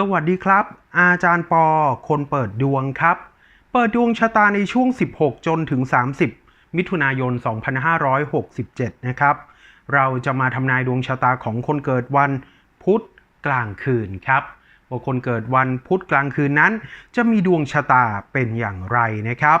สวัสดีครับ อาจารย์ปอ คนเปิดดวงครับ เปิดดวงชะตาในช่วง 16 จนถึง 30 มิถุนายน 2567 นะครับ เราจะมาทำนายดวงชะตาของคนเกิดวันพุธกลางคืนครับว่าคนเกิดวันพุธกลางคืนนั้น จะมีดวงชะตาเป็นอย่างไรนะครับ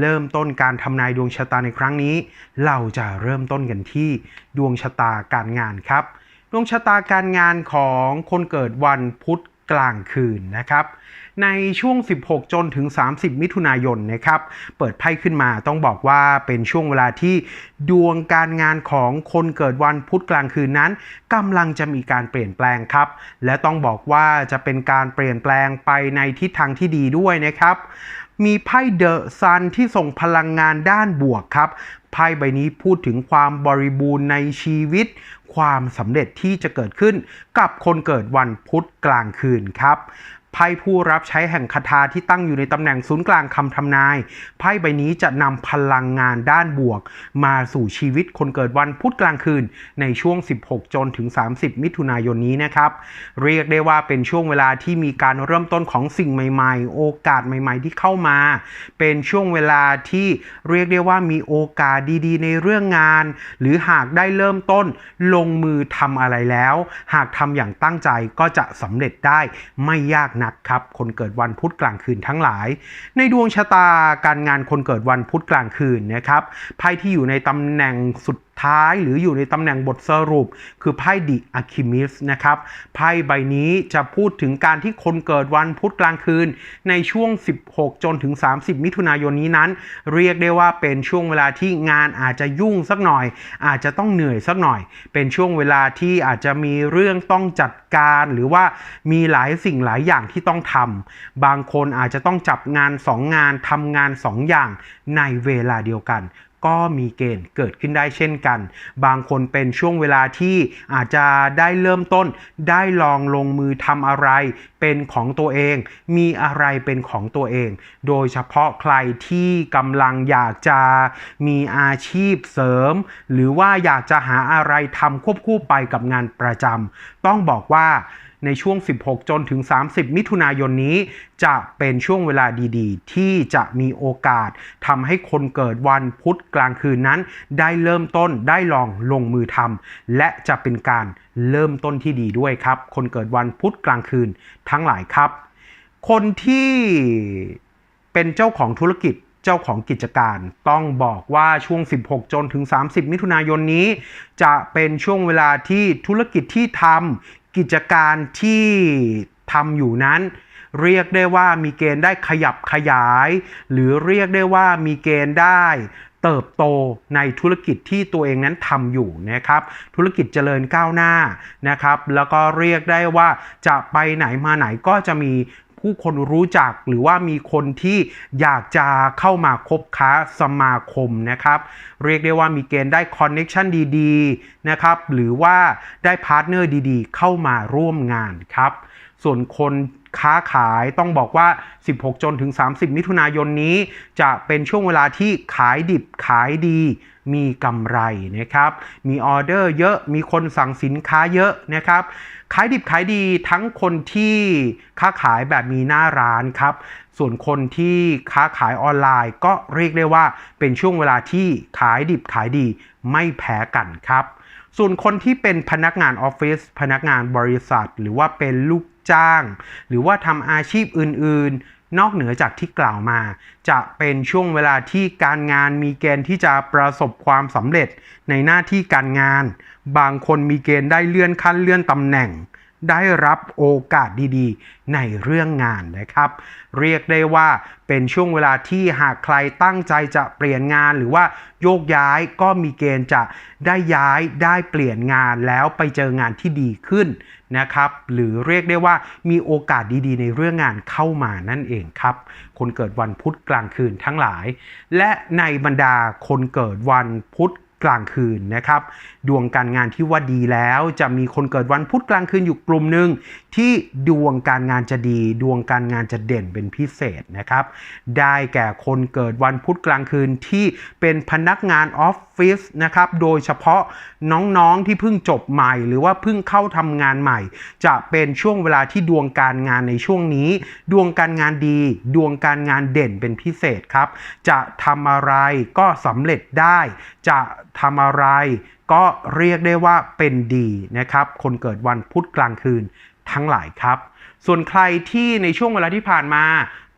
เริ่มต้นการทำนายดวงชะตาในครั้งนี้ เราจะเริ่มต้นกันที่ดวงชะตาการงานครับ ดวงชะตาการงานของคนเกิดวันพุธกลางคืนนะครับในช่วง 16 จนถึง 30 มิถุนายนนะครับ เปิดไพ่ขึ้นมาต้องบอกว่าเป็นช่วงเวลาที่ดวงการงานของคนเกิดวันพุธกลางคืนนั้นกำลังจะมีการเปลี่ยนแปลงครับ และต้องบอกว่าจะเป็นการเปลี่ยนแปลงไปในทิศทางที่ดีด้วยนะครับมีไพ่เดอะซันที่ส่งพลังงานด้านบวกครับ ไพ่ใบนี้พูดถึงความบริบูรณ์ในชีวิต ความสำเร็จที่จะเกิดขึ้นกับคนเกิดวันพุธกลางคืนครับ ไพ่ผู้รับใช้แห่งคาถาที่ตั้งอยู่ในตำแหน่งศูนย์กลางคำทำนาย ไพ่ใบนี้จะนำพลังงานด้านบวก มาสู่ชีวิตคนเกิดวันพุธกลางคืน ในช่วง 16 จนถึง 30 มิถุนายนนี้นะครับ เรียกได้ว่าเป็นช่วงเวลาที่มีการเริ่มต้นของสิ่งใหม่ๆ โอกาสใหม่ๆ ที่เข้ามา เป็นช่วงเวลาที่เรียกได้ว่ามีโอกาสดีๆ ในเรื่องงาน หรือหากได้เริ่มต้นลงมือทำอะไรแล้ว หากทำอย่างตั้งใจก็จะสำเร็จได้ไม่ยากนักครับ คนเกิดวันพุธกลางคืนทั้งหลาย ในดวงชะตาการงานคนเกิดวันพุธกลางคืนนะครับไพ่ที่อยู่ในตำแหน่งสุด ท้ายหรืออยู่ในตำแหน่งบทสรุป คือไพ่ดิอะคิมิสนะครับไพ่ใบนี้จะพูดถึงการที่คนเกิดวันพุธกลางคืน ในช่วง 16 จนถึง 30 มิถุนายนนี้นั้น เรียกได้ว่าเป็นช่วงเวลาที่งานอาจจะยุ่งสักหน่อย อาจจะต้องเหนื่อยสักหน่อย เป็นช่วงเวลาที่อาจจะมีเรื่องต้องจัดการหรือว่ามีหลายสิ่งหลายอย่างที่ต้องทำบางคนอาจจะต้องจับงาน 2 งานทำงาน 2 อย่างในเวลาเดียวกัน ก็มีเกณฑ์เกิดขึ้นได้เช่นกัน บางคนเป็นช่วงเวลาที่อาจจะได้เริ่มต้น ได้ลองลงมือทำอะไรเป็นของตัวเอง มีอะไรเป็นของตัวเอง โดยเฉพาะใครที่กำลังอยากจะมีอาชีพเสริม หรือว่าอยากจะหาอะไรทำควบคู่ไปกับงานประจำต้องบอกว่า ในช่วง 16 จนถึง 30 มิถุนายนนี้ จะเป็นช่วงเวลาดีๆ ที่จะมีโอกาสทำให้คนเกิดวันพุธกลางคืนนั้น ได้เริ่มต้นได้ลองลงมือทำและจะเป็นการเริ่มต้นที่ดีด้วยครับ คนเกิดวันพุธกลางคืนทั้งหลายครับ คนที่เป็นเจ้าของธุรกิจเจ้าของกิจการต้องบอกว่าช่วง 16 จนถึง 30 มิถุนายนนี้ จะเป็นช่วงเวลาที่ธุรกิจที่ทำ กิจการที่ทำอยู่นั้น เรียกได้ว่ามีเกณฑ์ได้ขยับขยาย หรือเรียกได้ว่ามีเกณฑ์ได้เติบโตในธุรกิจที่ตัวเองนั้นทำอยู่นะครับ ธุรกิจเจริญก้าวหน้านะครับ แล้วก็เรียกได้ว่าจะไปไหนมาไหนก็จะมี ผู้คนรู้จักหรือว่ามีคนที่อยากจะเข้ามาคบค้าสมาคมนะครับ เรียกได้ว่ามีเกณฑ์ได้คอนเน็ชันดีๆนะครับ หรือว่าได้พาร์ทเนอร์ดีๆ เข้ามาร่วมงานครับ ส่วนคนค้าขายต้องบอกว่า 16 จนถึง 30 มิถุนายนนี้ จะเป็นช่วงเวลาที่ขายดิบขายดี มีกำไรนะครับ มีออเดอร์เยอะ มีคนสั่งสินค้าเยอะนะครับ ขายดิบขายดีทั้งคนที่ค้าขายแบบมีหน้าร้านครับ ส่วนคนที่ค้าขายออนไลน์ก็เรียกได้ว่าเป็นช่วงเวลาที่ขายดิบขายดีไม่แพ้กันครับ ส่วนคนที่เป็นพนักงานออฟฟิศพนักงานบริษัท หรือว่าเป็นลูกจ้าง หรือว่าทำอาชีพอื่นๆ นอกเหนือจากที่กล่าวมา จะเป็นช่วงเวลาที่การงานมีเกณฑ์ที่จะประสบความสำเร็จในหน้าที่การงาน บางคนมีเกณฑ์ได้เลื่อนขั้นเลื่อนตำแหน่ง ได้รับโอกาสดีๆ ในเรื่องงานนะครับ เรียกได้ว่าเป็นช่วงเวลาที่หากใครตั้งใจจะเปลี่ยนงานหรือว่าโยกย้ายก็มีเกณฑ์จะได้ย้ายได้เปลี่ยนงานแล้วไปเจองานที่ดีขึ้นนะครับ หรือเรียกได้ว่ามีโอกาสดีๆ ในเรื่องงานเข้ามานั่นเองครับ คนเกิดวันพุธกลางคืนทั้งหลาย และในบรรดาคนเกิดวันพุธ กลางคืนนะครับ ดวงการงานที่ว่าดีแล้วจะมีคนเกิดวันพุธกลางคืนอยู่กลุ่มหนึ่งที่ดวงการงานจะดี ดวงการงานจะเด่นเป็นพิเศษนะครับ ได้แก่คนเกิดวันพุธกลางคืนที่เป็นพนักงานออฟ ฟิศนะครับ โดยเฉพาะน้องๆที่เพิ่งจบใหม่ หรือว่าเพิ่งเข้าทำงานใหม่ จะเป็นช่วงเวลาที่ดวงการงานในช่วงนี้ ดวงการงานดี ดวงการงานเด่นเป็นพิเศษครับ จะทำอะไรก็สำเร็จได้ จะทำอะไรก็เรียกได้ว่าเป็นดีนะครับ คนเกิดวันพุธกลางคืนทั้งหลายครับ ส่วนใครที่ในช่วงเวลาที่ผ่านมา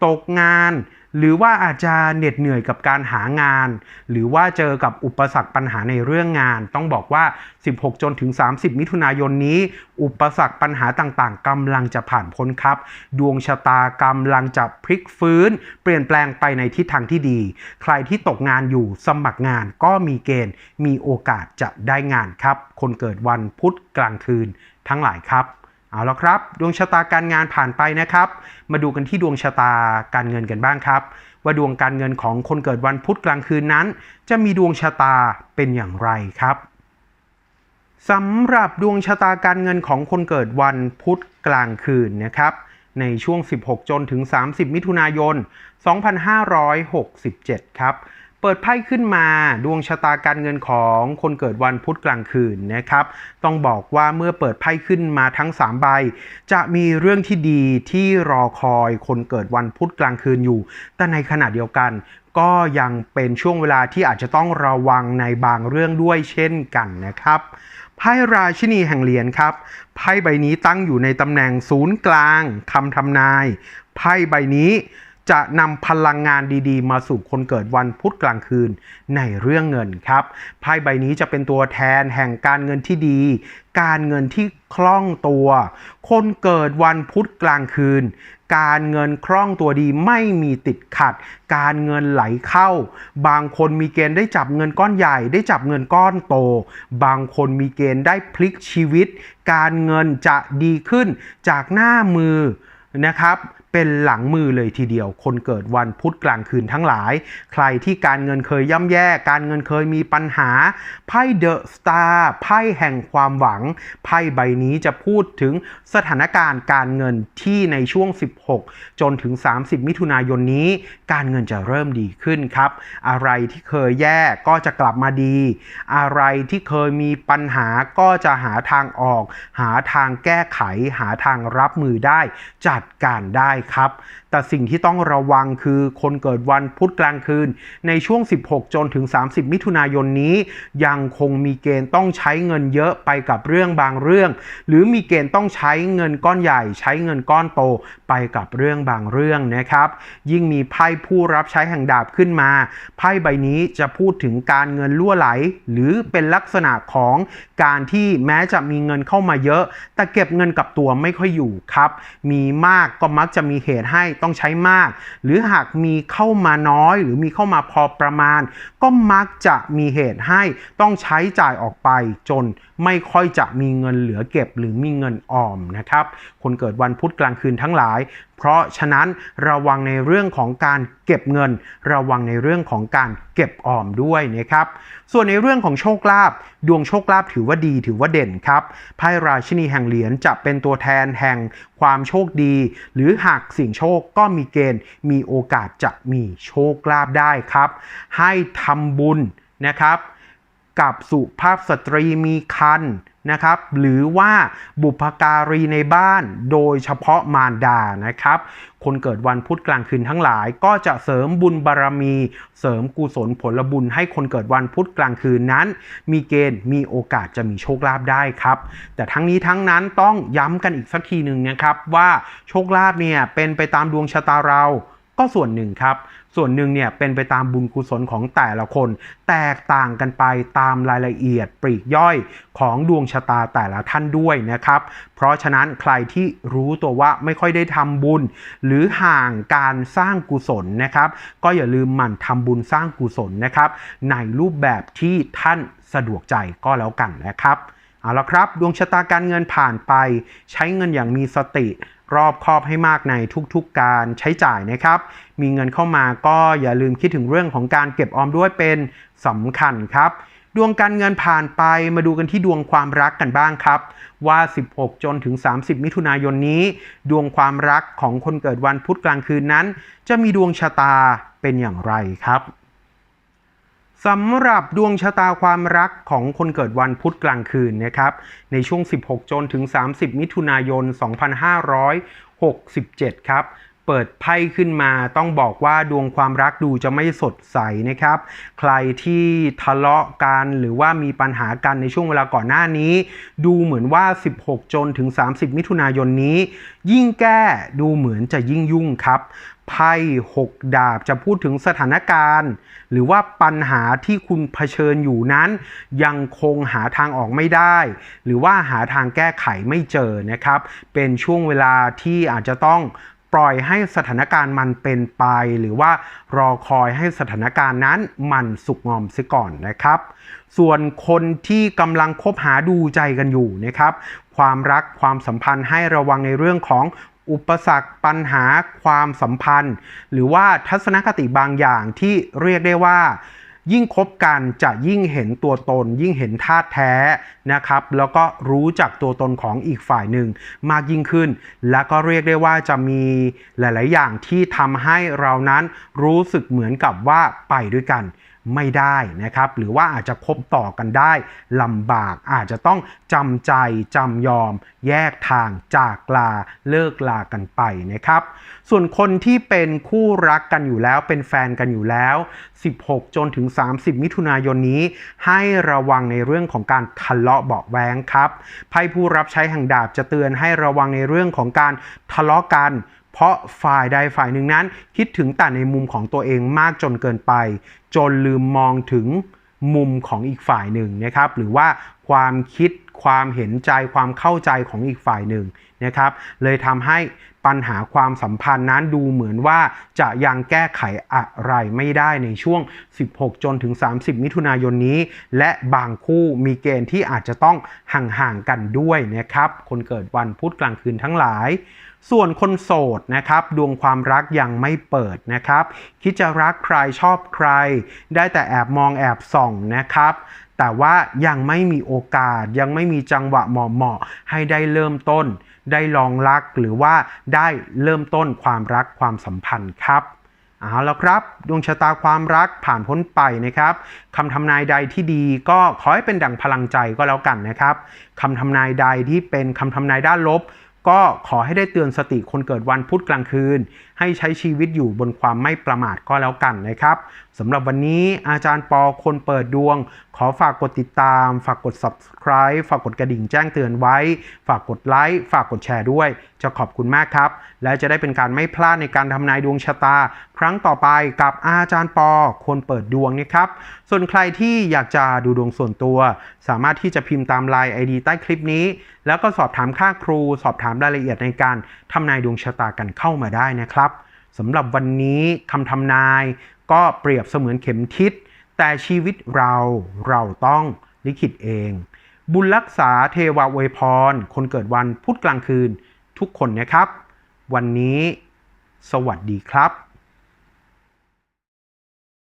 ตกงาน หรือว่าอาจจะเหน็ดเหนื่อยกับการหางาน หรือว่าเจอกับอุปสรรคปัญหาในเรื่องงาน ต้องบอกว่า 16 จนถึง 30 มิถุนายนนี้ อุปสรรคปัญหาต่างๆกำลังจะผ่านพ้นครับ ดวงชะตากำลังจะพลิกฟื้น เปลี่ยนแปลงไปในทิศทางที่ดี ใครที่ตกงานอยู่สมัครงานก็มีเกณฑ์มีโอกาสจะได้งานครับ คนเกิดวันพุธกลางคืนทั้งหลายครับ เอาละครับ ดวงชะตาการงานผ่านไปนะครับ มาดูกันที่ดวงชะตาการเงินกันบ้างครับ ว่าดวงการเงินของคนเกิดวันพุธกลางคืนนั้น จะมีดวงชะตาเป็นอย่างไรครับสำหรับดวงชะตาการเงินของคนเกิดวันพุธกลางคืนนะครับ ในช่วง 16 จนถึง 30 มิถุนายน 2567 ครับ เปิดไพ่ขึ้นมาดวงชะตาการเงินของคนเกิดวันพุธกลางคืนนะครับ ต้องบอกว่าเมื่อเปิดไพ่ขึ้นมาทั้ง 3 ใบ จะมีเรื่องที่ดีที่รอคอยคนเกิดวันพุธกลางคืนอยู่ แต่ในขณะเดียวกันก็ยังเป็นช่วงเวลาที่อาจจะต้องระวังในบางเรื่องด้วยเช่นกันนะครับไพ่ราชินีแห่งเหรียญครับไพ่ใบนี้ตั้งอยู่ในตำแหน่งศูนย์กลางคำทำนายไพ่ใบนี้ จะนำพลังงานดีๆ มาสู่คนเกิดวันพุธกลางคืนในเรื่องเงินครับไพ่ใบนี้จะเป็นตัวแทนแห่งการเงินที่ดี การเงินที่คล่องตัว คนเกิดวันพุธกลางคืน การเงินคล่องตัวดีไม่มีติดขัด การเงินไหลเข้า บางคนมีเกณฑ์ได้จับเงินก้อนใหญ่ ได้จับเงินก้อนโต บางคนมีเกณฑ์ได้พลิกชีวิต การเงินจะดีขึ้นจากหน้ามือนะครับ เป็นหลังมือเลยทีเดียว คนเกิดวันพุธกลางคืนทั้งหลาย ใครที่การเงินเคยย่ำแย่ การเงินเคยมีปัญหา ไพ่เดอะสตาร์ไพ่แห่งความหวัง ไพ่ใบนี้จะพูดถึงสถานการณ์การเงินที่ในช่วง 16 จนถึง 30 มิถุนายนนี้ การเงินจะเริ่มดีขึ้นครับ อะไรที่เคยแย่ก็จะกลับมาดี อะไรที่เคยมีปัญหาก็จะหาทางออก หาทางแก้ไข หาทางรับมือได้ จัดการได้ครับ แต่สิ่งที่ต้องระวังคือคนเกิดวันพุธกลางคืน ในช่วง 16 จนถึง 30 มิถุนายนนี้ ยังคงมีเกณฑ์ต้องใช้เงินเยอะไปกับเรื่องบางเรื่อง หรือมีเกณฑ์ต้องใช้เงินก้อนใหญ่ ใช้เงินก้อนโตไปกับเรื่องบางเรื่องนะครับ ยิ่งมีไพ่ผู้รับใช้แห่งดาบขึ้นมา ไพ่ใบนี้จะพูดถึงการเงินรั่วไหล หรือเป็นลักษณะของการที่แม้จะมีเงินเข้ามาเยอะ แต่เก็บเงินกับตัวไม่ค่อยอยู่ครับ มีมากก็มักจะมีเหตุให้ต้องใช้มาก หรือหากมีเข้ามาน้อย หรือมีเข้ามาพอประมาณ ก็มักจะมีเหตุให้ต้องใช้จ่ายออกไป จนไม่ค่อยจะมีเงินเหลือเก็บ หรือมีเงินออมนะครับคนเกิดวันพุธกลางคืนทั้งหลายเพราะฉะนั้นระวังในเรื่องของการเก็บเงิน ระวังในเรื่องของการเก็บออมด้วยนะครับ ส่วนในเรื่องของโชคลาภดวงโชคลาภถือว่าดีถือว่าเด่นครับไพ่ราชินีแห่งเหรียญจะเป็นตัวแทนแห่งความโชคดี หรือหากสิ่งโชคก็มีเกณฑ์ มีโอกาสจะมีโชคลาภได้ครับ ให้ทำบุญนะครับ กับสุภาพสตรีมีคัน นะครับ หรือว่าบุพการีในบ้านโดยเฉพาะมารดานะครับ คนเกิดวันพุธกลางคืนทั้งหลาย ก็จะเสริมบุญบารรมี เสริมกุศลผลบุญให้คนเกิดวันพุธกลางคืนนั้น มีเกณฑ์มีโอกาสจะมีโชคลาภได้ครับ แต่ทั้งนี้ทั้งนั้นต้องย้ำกันอีกสักทีหนึ่งนะครับว่าโชคลาภเนี่ยเป็นไปตามดวงชะตาเรา ก็ส่วนหนึ่งครับ ส่วนหนึ่งเนี่ยเป็นไปตามบุญกุศลของแต่ละคน แตกต่างกันไปตามรายละเอียดปลีกย่อยของดวงชะตาแต่ละท่านด้วยนะครับ เพราะฉะนั้นใครที่รู้ตัวว่าไม่ค่อยได้ทำบุญ หรือห่างการสร้างกุศลนะครับ ก็อย่าลืมหมั่นทำบุญสร้างกุศลนะครับ ในรูปแบบที่ท่านสะดวกใจก็แล้วกันนะครับ เอาละครับ ดวงชะตาการเงินผ่านไป ใช้เงินอย่างมีสติ รอบคอบให้มากในทุกๆการใช้จ่ายนะครับ มีเงินเข้ามาก็อย่าลืมคิดถึงเรื่องของการเก็บออมด้วยเป็นสำคัญครับ ดวงการเงินผ่านไปมาดูกันที่ดวงความรักกันบ้างครับ ว่า 16 จนถึง 30 มิถุนายนนี้ ดวงความรักของคนเกิดวันพุธกลางคืนนั้น จะมีดวงชะตาเป็นอย่างไรครับ สำหรับดวงชะตาความรักของคนเกิดวันพุธกลางคืนนะครับ ในช่วง 16 จนถึง 30 มิถุนายน 2567 ครับ เปิดไพ่ขึ้นมาต้องบอกว่าดวงความรักดูจะไม่สดใสนะครับ ใครที่ทะเลาะกันหรือว่ามีปัญหากันในช่วงเวลาก่อนหน้านี้ ดูเหมือนว่า 16 จนถึง 30 มิถุนายนนี้ ยิ่งแก้ดูเหมือนจะยิ่งยุ่งครับไพ่6ดาบจะพูดถึงสถานการณ์ หรือว่าปัญหาที่คุณเผชิญอยู่นั้น ยังคงหาทางออกไม่ได้ หรือว่าหาทางแก้ไขไม่เจอนะครับ เป็นช่วงเวลาที่อาจจะต้อง ปล่อยให้สถานการณ์มันเป็นไป หรือว่ารอคอยให้สถานการณ์นั้นมันสุกงอมเสียก่อนนะครับ ส่วนคนที่กำลังคบหาดูใจกันอยู่นะครับ ความรักความสัมพันธ์ให้ระวังในเรื่องของอุปสรรคปัญหาความสัมพันธ์ หรือว่าทัศนคติบางอย่างที่เรียกได้ว่า ยิ่งคบกันจะยิ่งเห็นตัวตน ยิ่งเห็นธาตุแท้นะครับ แล้วก็รู้จักตัวตนของอีกฝ่ายหนึ่งมากยิ่งขึ้น และก็เรียกได้ว่าจะมีหลาย ๆ อย่างที่ทำให้เรานั้นรู้สึกเหมือนกับว่าไปด้วยกัน ไม่ได้นะครับ หรือว่าอาจจะคบต่อกันได้ลำบากอาจจะต้องจำใจจำยอม แยกทางจากลาเลิกลากันไปนะครับ ส่วนคนที่เป็นคู่รักกันอยู่แล้วเป็นแฟนกันอยู่แล้ว 16 จนถึง 30 มิถุนายนนี้ ให้ระวังในเรื่องของการทะเลาะเบาแวงครับไพ่ผู้รับใช้แห่งดาบจะเตือนให้ระวังในเรื่องของการทะเลาะกันเพราะฝ่ายใดฝ่ายหนึ่งนั้นคิดถึงแต่ในมุมของตัวเองมากจนเกินไป จนลืมมองถึงมุมของอีกฝ่ายหนึ่งนะครับ หรือว่าความคิด ความเห็นใจความเข้าใจของอีกฝ่ายหนึ่งนะครับ เลยทำให้ปัญหาความสัมพันธ์นั้นดูเหมือนว่าจะยังแก้ไขอะไรไม่ได้ในช่วง 16 จนถึง 30 มิถุนายนนี้ และบางคู่มีเกณฑ์ที่อาจจะต้องห่างๆกันด้วยนะครับ คนเกิดวันพุธกลางคืนทั้งหลายส่วนคนโสดนะครับ ดวงความรักยังไม่เปิดนะครับ คิดจะรักใครชอบใคร ได้แต่แอบมองแอบส่องนะครับ แต่ว่ายังไม่มีโอกาสยังไม่มีจังหวะเหมาะๆให้ได้เริ่มต้น ได้ลองรักหรือว่าได้เริ่มต้นความรักความสัมพันธ์ครับเอาและครับ ดวงชะตาความรักผ่านพ้นไปนะครับคำทำนายใดที่ดีก็ขอให้เป็นดั่งพลังใจก็แล้วกันนะครับคำทำนายใดที่เป็นคำทำนายด้านลบ ก็ขอให้ได้เตือนสติคนเกิดวันพุธกลางคืนให้ใช้ชีวิตอยู่บนความไม่ประมาทก็แล้วกันนะครับสำหรับวันนี้อาจารย์ปอคนเปิดดวง ขอฝากกดติดตาม ฝากกด subscribe ฝากกดกระดิ่งแจ้งเตือนไว้ ฝากกดไลค์ฝากกดแชร์ด้วย จะขอบคุณมากครับ และจะได้เป็นการไม่พลาดในการทำนายดวงชะตา ครั้งต่อไปกับอาจารย์ปอคนเปิดดวงนะครับ ส่วนใครที่อยากจะดูดวงส่วนตัว สามารถที่จะพิมพ์ตามไลน์ ID ใต้คลิปนี้ แล้วก็สอบถามค่าครู สอบถามรายละเอียดในการทำนายดวงชะตากันเข้ามาได้นะครับ สำหรับวันนี้คำทำนายก็เปรียบเสมือนเข็มทิศ แต่ชีวิตเราเราต้องลิขิตเอง บุญรักษาเทวาอวยพร คนเกิดวันพุธกลางคืนทุกคนนะครับ วันนี้ สวัสดีครับ